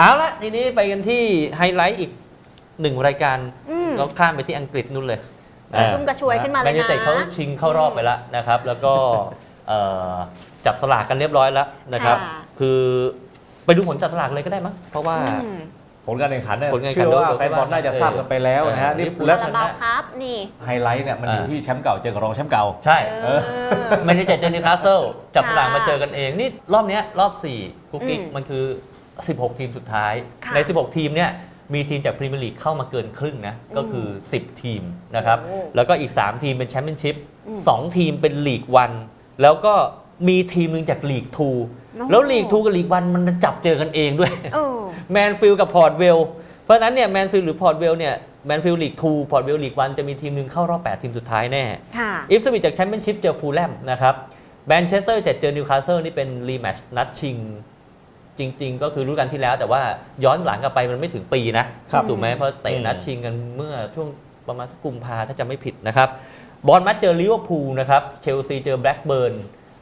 เอาละทีนี้ไปกันที่ไฮไลท์อีกหนึ่งรายการอืม เราข้ามไปที่อังกฤษนู่นเลยอ่าชุ่มกระชวยขึ้นมาเลยแมนยูนะ เต็ดเขาชิงเข้ารอบไปแล้วนะครับ แล้วก็เอ่อจับสลากกันเรียบร้อยแล้วนะครับ ค่ะ คือไปดูผลจับสลากเลยก็ได้มั้งเพราะว่า อืมผลการแข่งขันเนี่ยผลการแข่งขันเชื่อว่าโดยแฟนบอลน่าจะทราบกันไปแล้วนะฮะเออ นี่ลิเวอร์พูลแล้วคาราบาวครับนี่ไฮไลท์เนี่ยมันอยู่อ่าที่แชมป์เก่าเจอกับรองแชมป์เก่า ใช่เออ แมนยูเต็ดเจอนิวคาสเซิลจับสลากค่ะมาเจอกันเองนี่รอบเนี้ยรอบ4กุ๊กกิ๊กอืม มันคือ 16 ทีมสุดท้าย ค่ะ ใน 16 ทีมเนี่ยมีทีมจากพรีเมียร์ลีกเข้ามาเกินครึ่งนะก็คือ 10 ทีมนะครับโอ้แล้วก็อีก 3 ทีมเป็นแชมเปี้ยนชิพอืม สองทีมเป็นลีกวันแล้วก็มีทีมหนึ่งจากลีกทูโอ้แล้วลีกทูกับลีกวันมันจับเจอกันเองด้วย เออ แมนฟิลกับพอร์ตเวล เพราะฉะนั้นเนี่ยแมนฟิลหรือพอร์ตเวลเนี่ยแมนฟิลลีกทูพอร์ตเวลลีกวันจะมีทีมหนึ่งเข้ารอบ 8 ทีมสุดท้ายแน่ ค่ะ อิฟสวิตจากแชมเปี้ยนชิพเจอฟูลแลมนะครับแมนเชสเตอร์จะเจอนิวคาสเซิลนี่เป็นรีแมตช์นัดชิง จริง ๆ ก็คือรู้กันที่แล้ว แต่ว่าย้อนหลังกลับไปมันไม่ถึงปีนะครับถูกไหมเพราะเตะอืมนัดชิงกันเมื่อช่วงประมาณสักกุมภาถ้าจะไม่ผิดนะครับบอลมัดเจอลิเวอร์พูลนะครับเชลซีเจอแบล็กเบิร์น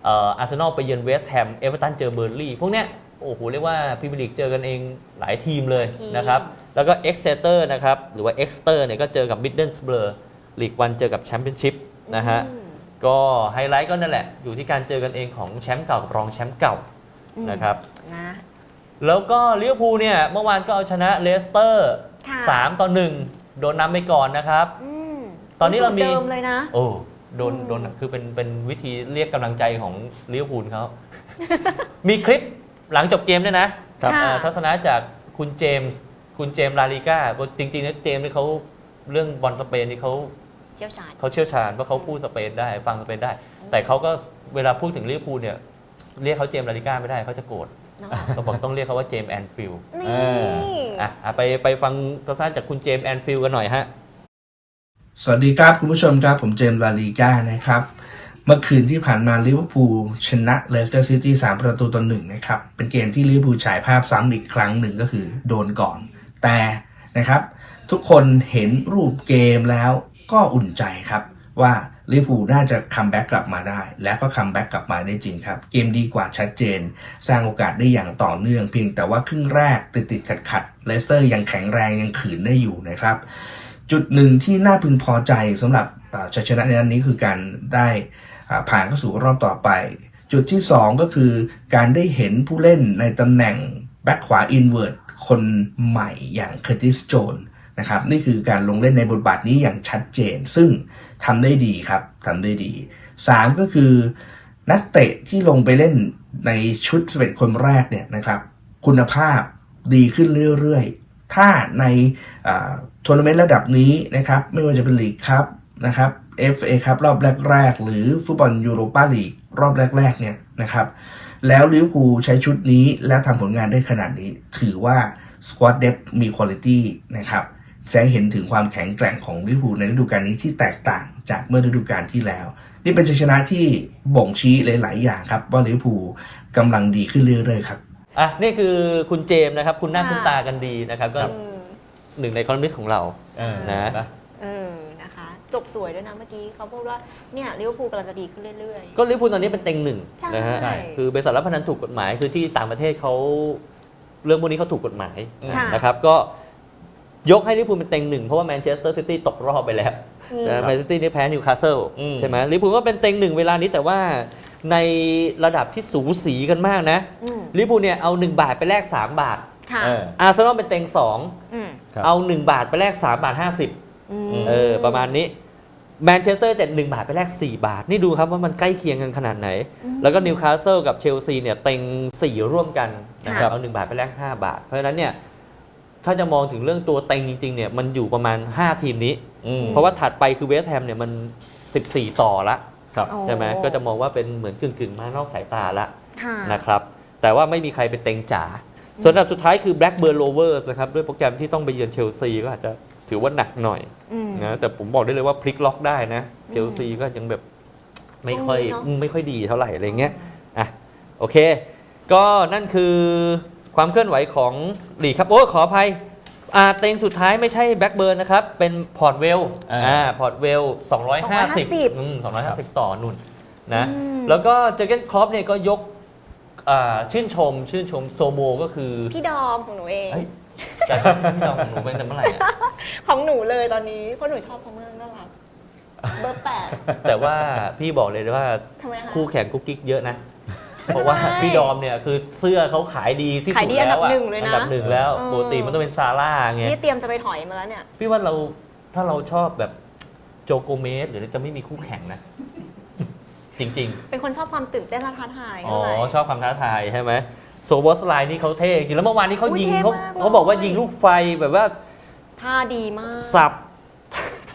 เอ่ออาร์เซนอลไปเยือนเวสต์แฮมเอเวอร์ตันเจอเบอร์ลี่พวกเนี้ยโอ้โหเรียกว่าพรีเมียร์ลีกเจอกันเองหลายทีมเลยทีมนะครับแล้วก็เอ็กเซเตอร์นะครับหรือว่าเอ็กสเตอร์เนี่ยก็เจอกับมิดเดิลสเบอร์ลีกวันเจอกับแชมเปี้ยนชิพนะฮะอืมก็ไฮไลท์ก็นั่นแหละ อยู่ที่การเจอกันเองของแชมป์เก่ากับรองแชมป์เก่าอืมนะครับนะ แล้วก็ลิเวอร์พูลเนี่ยเมื่อวานก็เอาชนะเลสเตอร์ค่ะ3ต่อ1โดนนำไปก่อนนะครับ อืมตอนนี้เรามี สูตเดิมเลยนะ โอ้โดนอืม โดนคือเป็นเป็นวิธีเรียกกำลังใจของลิเวอร์พูลเขา มีคลิปหลังจบเกมด้วยนะ ครับ ค่ะ เอ่อทัศนะจากคุณเจมส์คุณเจมส์ลาลิก้าจริงๆนะเจมส์นี่เขาเรื่องบอลสเปนนี่เขาเชี่ยวชาญ เขาเชี่ยวชาญเพราะเขาพูดสเปนได้ฟังสเปนได้ แต่เขาก็เวลาพูดถึงลิเวอร์พูลเนี่ยเรียกเขาเจมส์ลาลิก้าไม่ได้เขาจะโกรธ เนาะเขาบอกต้องเรียกเขาว่าเจมส์แอนฟิลด์นี่เอออะอะไปไปฟังทัศนะจากคุณเจมส์แอนฟิลด์กันหน่อยฮะ สวัสดีครับคุณผู้ชมครับ ผมเจมส์ลาลีก้านะครับ เมื่อคืนที่ผ่านมาลิเวอร์พูลชนะเลสเตอร์ซิตี้3ประตูต่อหนึ่งนะครับ เป็นเกมที่ลิเวอร์พูลฉายภาพซ้ำอีกครั้งหนึ่งก็คือโดนก่อน แต่นะครับ ทุกคนเห็นรูปเกมแล้วก็อุ่นใจครับว่า ลิเวอร์พูลน่าจะคัมแบ็กกลับมาได้ และก็คัมแบ็กกลับมาได้จริงครับ เกมดีกว่าชัดเจน สร้างโอกาสได้อย่างต่อเนื่องเพียงแต่ว่าครึ่งแรกติดติดขัดขัดเลสเตอร์ยังแข็งแรงยังขืนได้อยู่นะครับ จุดหนึ่งที่น่าพึงพอใจสำหรับชัยชนะในนัดนี้คือการได้ผ่านเข้าสู่รอบต่อไป จุดที่ 2 ก็คือการได้เห็นผู้เล่นในตำแหน่งแบ็คขวาอินเว r ร์ดคนใหม่อย่างเคอร์ติสโจน นะครับนี่คือการลงเล่นในบทบาทนี้อย่างชัดเจน ซึ่งทำได้ดีครับทำได้ดี 3 ก็คือนักเตะที่ลงไปเล่นในชุด11คนแรกเนี่ยนะครับคุณภาพดีขึ้นเรื่อยๆ ถ้าในทัวร์นาเมนต์ระดับนี้นะครับไม่ว่าจะเป็นลีกครับนะครับ FA ครับรอบแรกๆ หรือฟุตบอลยูโรปาลีกรอบแรกๆเนี่ยนะครับแล้วลิเวอร์พูลใช้ชุดนี้แล้วทำผลงานได้ขนาดนี้ ถือว่าสควอตเดฟมีคุณ i t y นะครับ แสดงเห็นถึงความแข็งแกร่งของลิเวอร์พูลในฤดูกาลนี้ที่แตกต่างจากเมื่อฤดูกาลที่แล้ว นี่เป็นชัยชนะที่บ่งชี้หลาย ๆ อย่างครับ ว่าลิเวอร์พูลกำลังดีขึ้นเรื่อย ๆ ครับอะนี่คือคุณเจมส์นะครับ คุณหน้าค่ะคุณตากันดีนะครับก็อืมหนึ่งในคอลัมนิสต์ของเราเออนะนะ เออนะคะจบสวยด้วยนะเมื่อกี้เขาพูดว่าเนี่ยลิเวอร์พูลกำลังจะดีขึ้นเรื่อย ก็ลิเวอร์พูลตอนนี้เป็นเต็งหนึ่งใช่นะฮะใช่ คือบริษัทรับพนันถูกกฎหมายคือที่ต่างประเทศเขาเรื่องพวกนี้เขาถูกกฎหมายค่ะ นะครับก็ ยกให้ลิเวอร์พูลเป็นเต็งหนึ่งเพราะว่าแมนเชสเตอร์ซิตี้ตกรอบไปแล้วๆอืมนะแมนเชสเตอร์ซิตี้นี่แพ้นิวคาสเซิลอืมใช่ไหมลิเวอร์พูลก็เป็นเต็งหนึ่งเวลานี้แต่ว่าในระดับที่สูสีกันมากนะอืมลิเวอร์พูลเนี่ยเอา 1 บาทไปแลก 3 บาทค่ะเอออาร์เซนอลเป็นเต็งสองอืมครับเอา 1 บาทไปแลก 3 บาท 50มเออประมาณนี้แมนเชสเตอร์เจ็ดหนึ่งบาทไปแลก 4 บาท นี่ดูครับว่ามันใกล้เคียงกันขนาดไหน แล้วก็นิวคาสเซิลกับเชลซีเนี่ยเต็ง 4 ร่วมกันนะครับเอา 1 บาทไปแลก 5 บาท เพราะฉะนั้นเนี่ย ถ้าจะมองถึงเรื่องตัวเต็งจริงๆเนี่ยมันอยู่ประมาณ 5 ทีมนี้ อืม เพราะว่าถัดไปคือเวสต์แฮมเนี่ยมัน 14 ต่อละครับ โอ้ ใช่ไหมก็จะมองว่าเป็นเหมือนกึ่งๆ มานอกสายตาละ ค่ะ นะครับแต่ว่าไม่มีใครเป็นเต็งจ๋า ส่วนอันดับสุดท้ายคือ Blackburn Rovers นะครับด้วยโปรแกรมที่ต้องไปเยือนเชลซีก็อาจจะถือว่าหนักหน่อยอืม นะแต่ผมบอกได้เลยว่าพลิกล็อกได้นะเชลซีก็ยังแบบไม่ค่อยช่วงนี้เนอะ อืมไม่ค่อยดีเท่าไหร่อะไรเงี้ยอะโอเค ก็นั่นคือ ความเคลื่อนไหวของลีกครับโอ้ขออภัยอ่าเต็งสุดท้ายไม่ใช่แบ็กเบิร์นนะครับ เป็นพอร์ตเวลอ่า อ่าพอร์ตเวล250 250อืม250 ต่อนุ่นนะอืม แล้วก็เจอร์เกนครอปเนี่ยก็ยกอ่าชื่นชม ชื่นชมโซโบก็คือพี่ดอมของหนูเอง เอ้ยแต่พี่ดอมของหนูเป็นแต่เมื่อไหร่อะ ของหนูเลยตอนนี้ เพราะหนูชอบเขามากน่ารักเบอร์แปดแต่ว่าพี่บอกเลยว่าทำไมคะคู่แข่งกุ๊กกิ๊กเยอะนะ เพราะว่าทำไมพี่ดอมเนี่ยคือเสื้อเขาขายดีที่สุดขายดีอันดับแล้วะหนึ่งเลยนะอันดับหนึ่งแล้วเออ ปกติมันต้องเป็นซาร่าไงนี่เตรียมจะไปถอยมาแล้วเนี่ย พี่ว่าเราถ้าเราชอบแบบโจโกเมสหรือจะไม่มีคู่แข่งนะ จริงเป็นคนชอบความตื่นเต้นและท้าทายๆอ๋อ เท่าไหร่ ชอบความท้าทายใช่ไหมโซบอสไลน์นี่เขาเท่จริงแล้วเมื่อวานนี้เขาอุ๊ยยิงเท่เขามากเลย เขาบอกว่ายิงลูกไฟแบบว่าท่าดีมาก สับ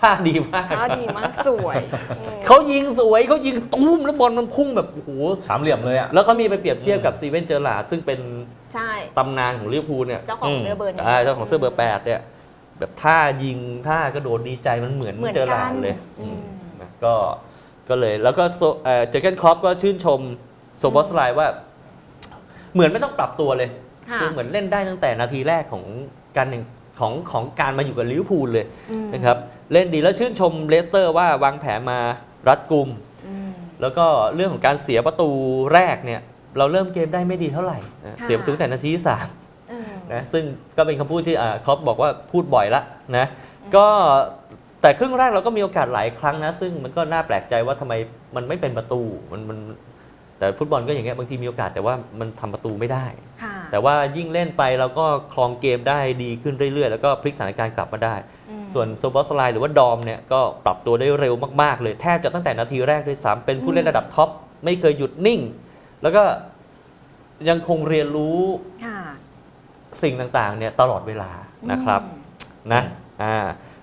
ท่าดีมาก ท่าดีมากสวยอืม เขายิงสวยเขายิงตุ้มแล้วบอลมันพุ่งแบบโอ้โหสามเหลี่ยมเลยอะ แล้วเขามีไปเปรียบเทียบกับซีเวนเจอร์ลาร์ดซึ่งเป็นใช่ ตำนานของลิเวอร์พูลเนี่ยเจ้าของเสื้อเบอร์หนึ่งาเจ้าของเสื้อเบอร์แปดเนี่ยแบบท่ายิงท่ากระโดดดีใจมันเหมือนเหมือนเจอร์กัลานร์ดเลยอืม นะก็ก็เลยแล้วก็โซเอ่อเจอร์เกนครอปก็ชื่นชมโซบอสไลน์ว่า เหมือนไม่ต้องปรับตัวเลย ค่ะ คือเหมือนเล่นได้ตั้งแต่นาทีแรกของการแข่ง ของของการมาอยู่กับลิเวอร์พูลเลยอืมนะครับเล่นดีแล้วชื่นชมเลสเตอร์ว่าวางแผนมารัดกุมอืมแล้วก็เรื่องของการเสียประตูแรกเนี่ยเราเริ่มเกมได้ไม่ดีเท่าไหร่นะค่ะเสียประตูตั้งแต่นาทีที่สามเออนะซึ่งก็เป็นคำพูดที่อ่าครอปบอกว่าพูดบ่อยละนะก็แต่ครึ่งแรกเราก็มีโอกาสหลายครั้งนะ ซึ่งมันก็น่าแปลกใจว่าทำไมมันไม่เป็นประตูมันมันแต่ฟุตบอลก็อย่างเงี้ยบางทีมีโอกาสแต่ว่ามันทำประตูไม่ได้ค่ะ แต่ว่ายิ่งเล่นไปเราก็ครองเกมได้ดีขึ้นเรื่อยๆ แล้วก็พลิกสถานการณ์กลับมาได้อืมส่วนโซบอสไลน์หรือว่าดอมเนี่ยก็ปรับตัวได้เร็วมากๆ เลยแทบจะตั้งแต่นาทีแรกด้วยซ้ำเป็นผู้เล่นระดับท็อปไม่เคยหยุดนิ่ง แล้วก็ยังคงเรียนรู้ค่ะสิ่งต่างๆเนี่ยตลอดเวลานะครับอืมนะอ่า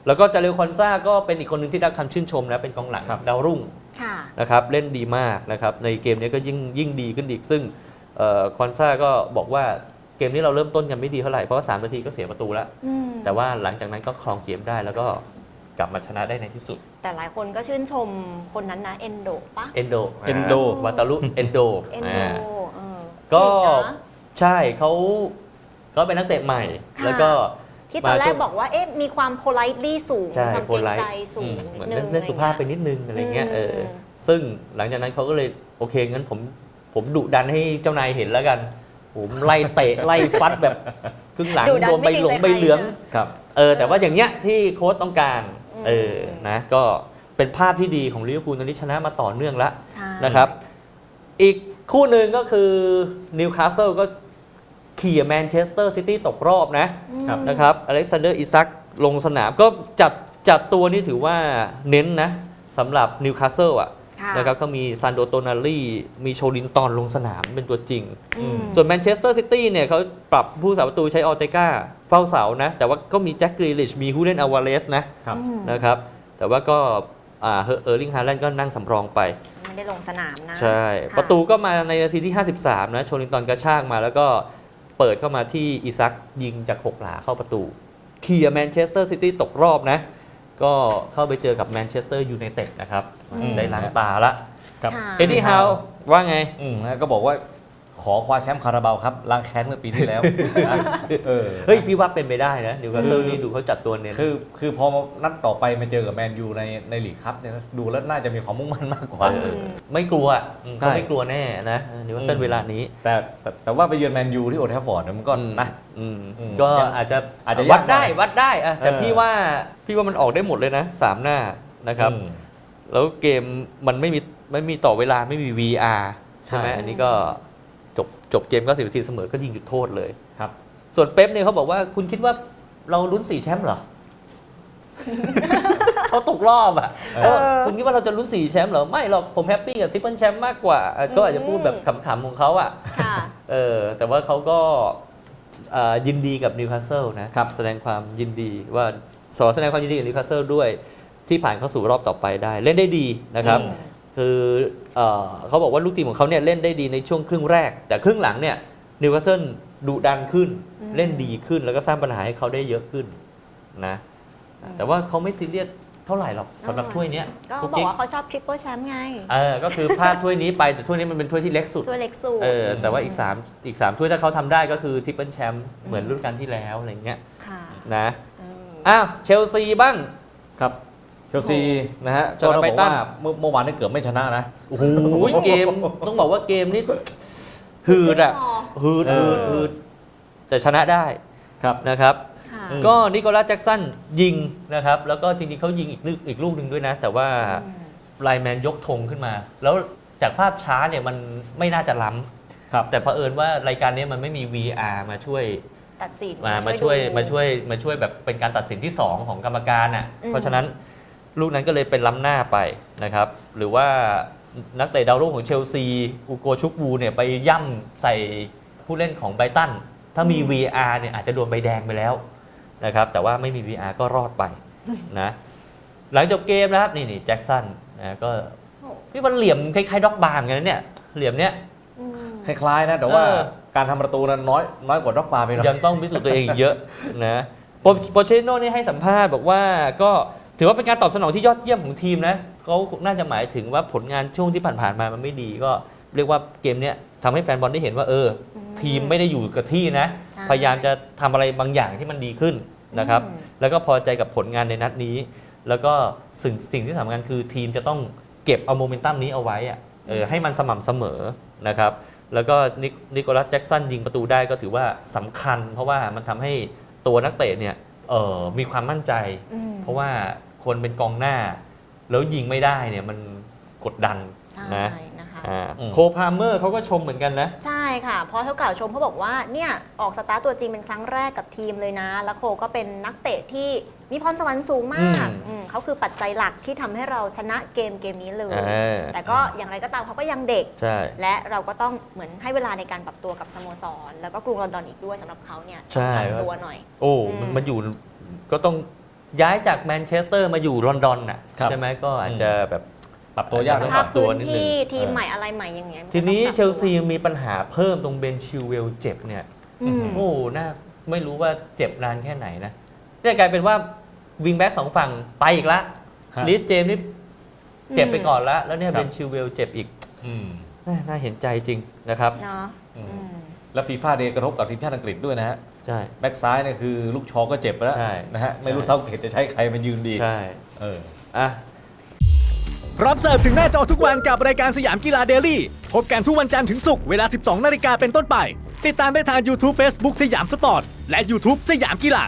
แล้วก็จาเรลคอนซ่าก็เป็นอีกคนหนึ่งที่ได้คำชื่นชมนะเป็นกองหลังครับดาวรุ่งค่ะนะครับเล่นดีมากนะครับในเกมนี้ก็ยิ่งยิ่งดีขึ้นอีกซึ่งเอ่อ คอนซ่าก็บอกว่าเกมนี้เราเริ่มต้นกันไม่ดีเท่าไหร่ เพราะว่า3นาทีก็เสียประตูแล้วอืมแต่ว่าหลังจากนั้นก็ครองเกมได้แล้วก็กลับมาชนะได้ในที่สุด แต่หลายคนก็ชื่นชมคนนั้นนะเอนโดปะเอนโด Endo วาตาลุเอนโดเอนโดอ่าเออก็เก่งนะใช่เขาเขาเป็นนักเตะใหม่ค่ะแล้วก็ที่ตอนแรมาช่กวงบอกว่าเอ๊ะมีความโพล i ลี่สูงใช่มีความโพเกรงไลใจท์สูงเหมือนนิดเล่นนึงเล่นสุภาพไปอะรเงี้ยนิดนึงอะไรเงี้ยเอออืมซึ่งหลังจากนั้นเขาก็เลยโอเคงั้นผม ผมดุดันให้เจ้านายเห็นแล้วกัน ผมไล่เตะ ไล่ฟัดแบบครึ่งหลังดุดันโดนใบไม่เกรงหลงใจใบเหลืองใครนะครับ เออแต่ว่าอย่างเงี้ยที่โค้ชต้องการอืม เออนะก็เป็นภาพที่ดีของลิเวอร์พูลตอนนี้ชนะมาต่อเนื่องแล้วใช่นะครับ อีกคู่หนึ่งก็คือนิวคาสเซิลก็ขี่แมนเชสเตอร์ซิตี้ตกรอบนะอืม ครับ นะครับอเล็กซานเดอร์อิซักลงสนามก็จัดจัดตัวนี่ถือว่าเน้นนะสำหรับนิวคาสเซิลอะค่ะ นะครับก็มีซานโดโตนาลีมีโชลินตอนลงสนามเป็นตัวจริง อืม ส่วนแมนเชสเตอร์ซิตี้เนี่ยเขาปรับผู้สาประตูใช้ออเตกาเฝ้าเสานะ แต่ว่าก็มีแจ็คกรีลิชมีฮูเลนอาวาเลสนะครับ อืมนะครับ แต่ว่าก็อ่าเออร์ลิงฮาแลนด์ก็นั่งสำรองไป ไม่ได้ลงสนามนะใช่ ค่ประตูก็มาในนาทีที่ 53 นะโชลินตันกระชากมาแล้วก็เปิดเข้ามาที่อีซักยิงจากหกหลาเข้าประตูเคลียร์แมนเชสเตอร์ซิตี้ตกรอบนะ ก็เข้าไปเจอกับแมนเชสเตอร์ยูไนเต็ดนะครับ อืม ได้ล้างตาละครับ ค่ะ เอ็ดดี้ฮาวว่าไงอืมนะก็บอกว่าขอคว้าแชมป์คาราบาวครับล้างแค้นเมื่อปีที่แล้วนะเออ เฮ้ย พี่ว่าเป็นไปได้นะนิวคาสเซิลคือนี่ดูเขาจัดตัวเน้น คือคือพอนัดต่อไปมาเจอกับแมนยูในในลีกคัพเนี่ยนะดูแล้วน่าจะมีความมุ่งมั่นมากกว่า เออ ไม่กลัวอืมใช่ เขาไม่กลัวแน่นะนิวคาสเซิลอืมเวลานี้แต่แต่แต่ว่าไปเยือนแมนยูที่โอลด์แทฟฟอร์ดเนี่ยมันก็อืมนะ อืมอืมก็ยังอาจจะอาจจะวัดยากหน่อยได้วัดได้อะแต่เออ พี่ว่าพี่ว่ามันออกได้หมดเลยนะสามหน้านะครับ อืม แล้วเกมมันไม่มีไม่มีต่อเวลาไม่มี VR ใช่ไหมใช่อันนี้ก็จบจบเกมก็สิบนาทีเสมอก็ยิงจุดโทษเลยครับ ส่วนเป๊ปเนี่ยเขาบอกว่าคุณคิดว่าเราลุ้นสี่แชมป์เหรอเขาตกรอบอะเออเออคุณคิดว่าเราจะลุ้นสี่แชมป์เหรอ ไม่หรอกผมแฮปปี้กับทริปเปิลแชมป์มากกว่าเออก็อาจจะพูดแบบขำๆของเขาอะค่ะเออแต่ว่าเขาก็เอ่อยินดีกับนิวคาสเซิลนะครับแสดงความยินดีว่าสอแสดงความยินดีกับนิวคาสเซิลด้วย ที่ผ่านเข้าสู่รอบต่อไปได้ เล่นได้ดีนะครับอืมคือเอ่อเขาบอกว่าลูกทีมของเขาเนี่ยเล่นได้ดีในช่วงครึ่งแรก แต่ครึ่งหลังเนี่ยนิวคาสเซิลดุดันขึ้นอืมเล่นดีขึ้นแล้วก็สร้างปัญหาให้เขาได้เยอะขึ้นนะอืมแต่ว่าเขาไม่ซีเรียสเท่าไหร่หรอกสำหรับถ้วยเนี้ยก็กุ๊กบอกกิ๊กว่าเขาชอบทริปเปิลแชมป์ไงเออก็คือพลาดถ้วยนี้ไปแต่ถ้วยนี้มันเป็นถ้วยที่เล็กสุดตัวเล็กสูงเออแต่ว่าอีก3อีก3ถ้วยถ้าเขาทำได้ก็คือทริปเปิลแชมป์เหมือนรุ่นการที่แล้วอะไรเงี้ยค่ะนะเอออ้าวเชลซีบ้างครับ เชลซีนะฮะชนะก็ต้องไบรบอกตันว่าเมื่อเมื่อวานนี้เกือบไม่ชนะนะโอ้โหเกมต้องบอกว่าเกมนี้หืดอะไม่พหืดเอหือดหืดแต่ชนะได้ครับนะครับค่ะอืมก็นิโคลัสแจ็กสันยิงนะครับ แล้วก็จริงๆเขายิงอีกลูกอีกลูกหนึ่งด้วยนะ แต่ว่าอืมไลน์แมนยกธงขึ้นมา แล้วจากภาพช้าเนี่ยมันไม่น่าจะล้ำครับ แต่เผอิญว่ารายการนี้มันไม่มี VR มาช่วยตัดสินมามาช่วยดูมาช่วยมาช่วยแบบเป็นการตัดสินที่ 2 ของกรรมการอะอืมเพราะฉะนั้น ลูกนั้นก็เลยเป็นล้ำหน้าไปนะครับ หรือว่านักเตะดาวรุ่งของเชลซีอูโกชุกวูเนี่ยไปย่ำใส่ผู้เล่นของไบรตัน ถ้ามี VR เนี่ยอาจจะโดนใบแดงไปแล้วนะครับ แต่ว่าไม่มี VR ก็รอดไปนะ หลังจบเกมนะครับ นี่นี่แจ็คสันนะก็โอ้นี่มันเหลี่ยมคล้ายๆด็อกบาร์เหมือนกันนะเนี่ย เหลี่ยมเนี้ยอืมคล้ายๆนะ แต่ว่าเออการทำประตูนั้นน้อยน้อยกว่าด็อกบาร์ไปหน่อยยังต้องพิสูจน์ตัวเองอีกเยอะนะโปโปเชโน่นี่ให้สัมภาษณ์บอกว่าก็ ถือว่าเป็นการตอบสนองที่ยอดเยี่ยมของทีมนะเขาน่าจะหมายถึงว่าผลงานช่วงที่ผ่านๆมามันไม่ดีก็เรียกว่าเกมเนี้ยทำให้แฟนบอลได้เห็นว่าเออออืมทีมไม่ได้อยู่กับที่นะ ใช่ พยายามจะทำอะไรบางอย่างที่มันดีขึ้นนะครับอืมแล้วก็พอใจกับผลงานในนัดนี้ แล้วก็สิ่งสิ่งที่สำคัญคือทีมจะต้องเก็บเอาโมเมนตัมนี้เอาไว้อะเออให้มันสม่ำเสมอนะครับ แล้วก็นิโนิโคลัสแจ็กสันยิงประตูได้ก็ถือว่าสำคัญ เพราะว่ามันทำให้ตัวนักเตะเนี่ยเออมีความมั่นใจ อืม เพราะว่า คนเป็นกองหน้า แล้วยิงไม่ได้เนี่ยมันกดดันใช่นะนะคะอ่าอืมโคพาเมอร์เขาก็ชมเหมือนกันนะ ใช่ค่ะ เพราะเขากล่าวชมเขาบอกว่าเนี่ยออกสตาร์ทตัวจริงเป็นครั้งแรกกับทีมเลยนะ แล้วโคก็เป็นนักเตะที่มีพรสวรรค์สูงมากอืมอืมเขาคือปัจจัยหลักที่ทำให้เราชนะเกมเกมนี้เลยอ่าแต่ก็อย่างไรก็ตามเขาก็ยังเด็ก ใช่ และเราก็ต้องเหมือนให้เวลาในการปรับตัวกับสโมสร แล้วก็กรุงลอนดอนอีกด้วยสำหรับเขาเนี่ยใช่ ปรับตัวหน่อย โอ้อืมมันมาอยู่ก็ต้อง ย้ายจากแมนเชสเตอร์มาอยู่ลอนดอนน่ะครับ ใช่ไหมก็อาจจะแบบปรับตัวยากสนะภาพปรับตัวพื้นนิดนึงที่ทีมเออใหม่อะไรใหม่อย่างเงี้ยทีนี้ก็ต้องปรับเชลซีตัวมีปัญหาเพิ่มตรงเบนชิลเวลเจ็บเนี่ย อืม โอ้น่าไม่รู้ว่าเจ็บนานแค่ไหนนะเนี่ยกลายเป็นว่าวิงแบ็กสองฝั่งไปอีกละฮะลิสเจมส์นี่เจ็บไปก่อนละแล้วเนี่ยครับ เบนชิลเวลเจ็บอีกอืม น่าน่าเห็นใจจริงนะครับ เนาะอืม อืม แล้วฟีฟ่าเดย์กระทบกับทีมชาติอังกฤษด้วยนะฮะ ใช่ แบ็กซ้ายเนี่ยคือลูกชอก็เจ็บไปแล้วใช่นะฮะไม่รู้ใช่ เซาเกตจะใช้ใครมายืนดีใช่เออ อะ รับเสิร์ฟถึงหน้าจอทุกวันกับรายการสยามกีฬาเดลี่พบกันทุกวันจันทร์ถึงศุกร์เวลา 12 นาฬิกาเป็นต้นไป ติดตามได้ทาง YouTube Facebook สยามสปอร์ต และ YouTube สยามกีฬา